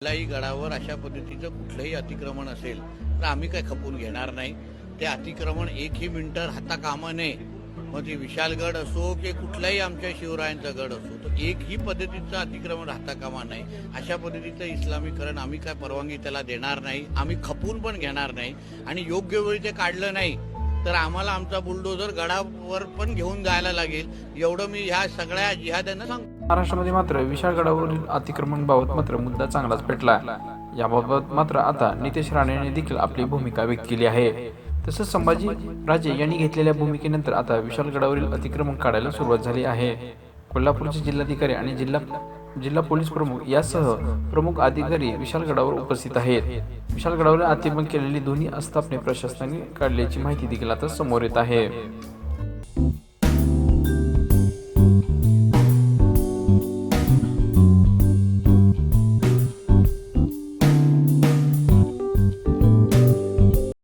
कुठल्याही गडावर अशा पद्धतीचं कुठलंही अतिक्रमण असेल तर आम्ही काय खपून घेणार नाही. ते अतिक्रमण एकही मिनटं राहता कामा नये. मग ते विशालगड असो की कुठलाही आमच्या शिवरायांचा गड असो तर एकही पद्धतीचं अतिक्रमण राहता कामा नाही अशा पद्धतीचं इस्लामीकरण आम्ही काय परवानगी त्याला देणार नाही. आम्ही खपून पण घेणार नाही. आणि योग्य वेळी ते काढलं नाही. तर आम्हाला आमचा बुलडोजर गडावर पण घेऊन जायला लागेल. एवढं मी ह्या सगळ्या जिहाद्यांना सांगतो. महाराष्ट्रामध्ये मात्र विशाळगडावरील अतिक्रमण बाबत मात्र मुद्दा चांगलाच पेटला. याबाबत मात्र आता नितेश राणेने देखील आपली भूमिका व्यक्त केली आहे. तसंच संभाजी राजे यांनी घेतलेल्या भूमिकेनंतर आता विशालगडावरील अतिक्रमण काढायला सुरुवात झाली आहे. कोल्हापूरचे जिल्हाधिकारी आणि जिल्हा जिल्हा पोलीस प्रमुख यासह प्रमुख अधिकारी विशालगडावर उपस्थित आहेत. विशालगडावर अतिक्रमण केलेली दोन्ही आस्थापने प्रशासनाने काढल्याची माहिती देखील आता समोर येत आहे.